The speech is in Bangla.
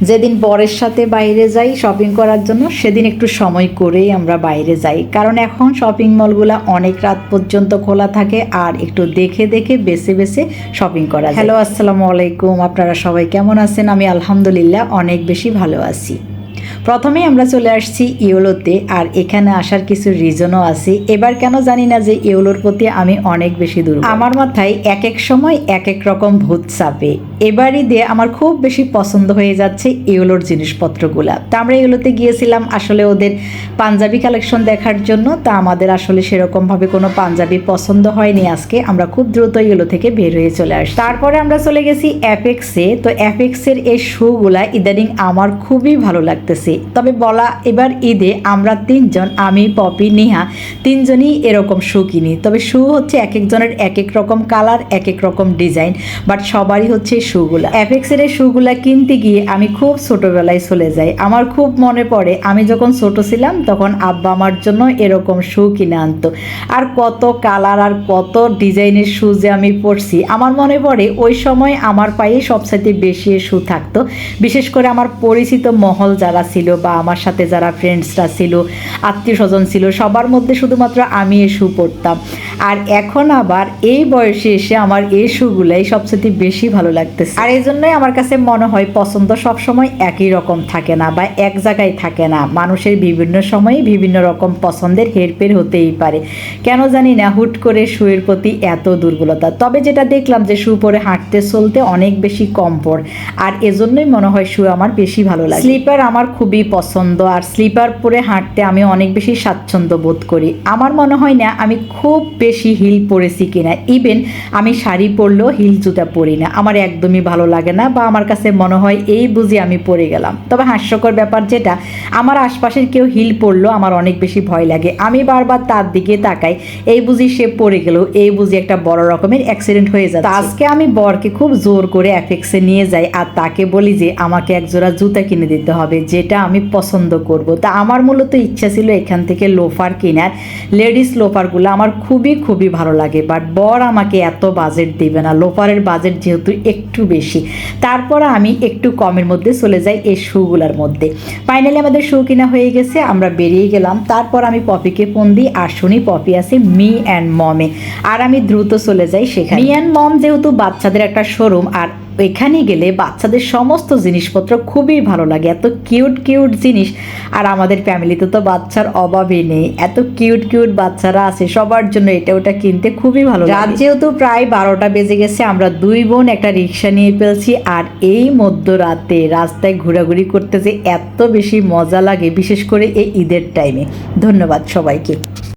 যেদিন বরের সাথে বাইরে যাই শপিং করার জন্য, সেদিন একটু সময় করেই আমরা বাইরে যাই। কারণ এখন শপিং মলগুলো অনেক রাত পর্যন্ত খোলা থাকে আর একটু দেখে দেখে, বেছে বেছে শপিং করা হ্যালো, আসসালামু আলাইকুম। আপনারা সবাই কেমন আছেন? আমি আলহামদুলিল্লাহ অনেক বেশি ভালো আছি। প্রথমেই আমরা চলে আসছি ইওলোতে আর এখানে আসার কিছু রিজনও আছে। এবার কেন জানি না যে ইওলোর প্রতি আমি অনেক বেশি দূর আমার মাথায় এক এক সময় এক এক রকম ভূত চাপে। এবারই দিয়ে আমার খুব বেশি পছন্দ হয়ে যাচ্ছে ইওলোর জিনিসপত্রগুলা। তা আমরা এগুলোতে গিয়েছিলাম আসলে ওদের পাঞ্জাবি কালেকশন দেখার জন্য। তা আমাদের আসলে সেরকমভাবে কোনো পাঞ্জাবি পছন্দ হয়নি আজকে। আমরা খুব দ্রুত এগুলো থেকে বের হয়ে চলে আসি তারপরে আমরা চলে গেছি অ্যাপেক্সে তো অ্যাপেক্সের এই শুগুলা ইদানিং আমার খুবই ভালো লাগতেছে। তবে বলা এবার ঈদে আমরা তিনজন, আমি, পপি, নিহা, তিনজনই এরকম শু কিনি। তবে শু হচ্ছে এক একজনের এক এক রকম কালার এক এক রকম ডিজাইন, বাট সবারই হচ্ছে শুগুলা। অ্যাপেক্সের এই শুগুলা কিনতে গিয়ে আমি খুব ছোটোবেলায় চলে যাই। আমার খুব মনে পড়ে, আমি যখন ছোট ছিলাম তখন আব্বা আমার জন্য এরকম শু কিনে আনতো। আর কত কালার আর কত ডিজাইনের শু যে আমি পরছি, আমার মনে পড়ে ওই সময় আমার পায়ে সবসাথে বেশি শু থাকতো। বিশেষ করে আমার পরিচিত মহল যারা ছিল বা আমার সাথে যারা ফ্রেন্ডসরা ছিল, আত্মীয় স্বজন ছিল, সবার মধ্যে শুধুমাত্র আমি এসু পড়তাম আর এখন আবার এই বয়সে এসে আমার এই শুগুলাই সবচেয়ে বেশি ভালো লাগতেছে। আর এই জন্যই আমার কাছে মনে হয় পছন্দ সবসময় একই রকম থাকে না বা এক জায়গায় থাকে না। মানুষের বিভিন্ন সময়ে বিভিন্ন রকম পছন্দের হেরফের হতেই পারে। কেন জানি না, হুট করে শুয়ের প্রতি এত দুর্বলতা। তবে যেটা দেখলাম যে শু পরে হাঁটতে চলতে অনেক বেশি কমফোর্ট। আর এজন্যই মনে হয় শু আমার বেশি ভালো লাগে। স্লিপার আমার খুবই পছন্দ। আর স্লিপার পরে হাঁটতে আমি অনেক বেশি স্বাচ্ছন্দ্য বোধ করি। আমার মনে হয় না, আমি খুব বেশি হিল পরেছি কিনা। ইভেন আমি শাড়ি পরলেও হিল জুতা পরি না। আমার একদমই ভালো লাগে না বা আমার কাছে মনে হয় এই বুঝি আমি পরে গেলাম। তবে হাস্যকর ব্যাপার যেটা আমার আশপাশের কেউ হিল পরলেও আমার অনেক বেশি ভয় লাগে। আমি বারবার তার দিকে তাকাই, এই বুঝি সে পড়ে গেল, এই বুঝি একটা বড় রকমের অ্যাক্সিডেন্ট হয়ে যাচ্ছে। আজকে আমি বরকে খুব জোর করে অ্যাফেক্সে নিয়ে যাই, আর তাকে বলি যে আমাকে এক জোড়া জুতা কিনে দিতে হবে, যেটা আমি পছন্দ করব। তা আমার মূলত ইচ্ছা ছিল এখান থেকে লোফার কেনার। লেডিস লোফারগুলো আমার খুবই খুবই ভালো লাগে বাট বর আমাকে এত বাজেট দেবে না, লোফারের বাজেট যেহেতু একটু বেশি। তারপর আমি একটু কমের মধ্যে চলে যাই এই শুগুলার মধ্যে। ফাইনালি আমাদের শু কিনা হয়ে গেছে আমরা বেরিয়ে গেলাম। তারপর আমি পপিকে ফোন দিই আর শুনি পপি আছে মি অ্যান্ড মমে। আর আমি দ্রুত চলে যাই সেখানে। মি অ্যান্ড মম যেহেতু বাচ্চাদের একটা শোরুম আর এখানে গেলে বাচ্চাদের সমস্ত জিনিসপত্র খুবই ভালো লাগে। এত কিউট কিউট জিনিস। আর আমাদের ফ্যামিলিতে তো বাচ্চার অভাবই নেই। এত কিউট কিউট বাচ্চারা আছে, সবার জন্য এটা ওটা কিনতে খুবই ভালো রাত যেহেতু প্রায় বারোটা বেজে গেছে, আমরা দুই বোন একটা রিক্সা নিয়ে ফেলছি। আর এই মধ্যরাতে রাস্তায় ঘোরাঘুরি করতে যে এত বেশি মজা লাগে, বিশেষ করে এই ঈদের টাইমে ধন্যবাদ সবাইকে।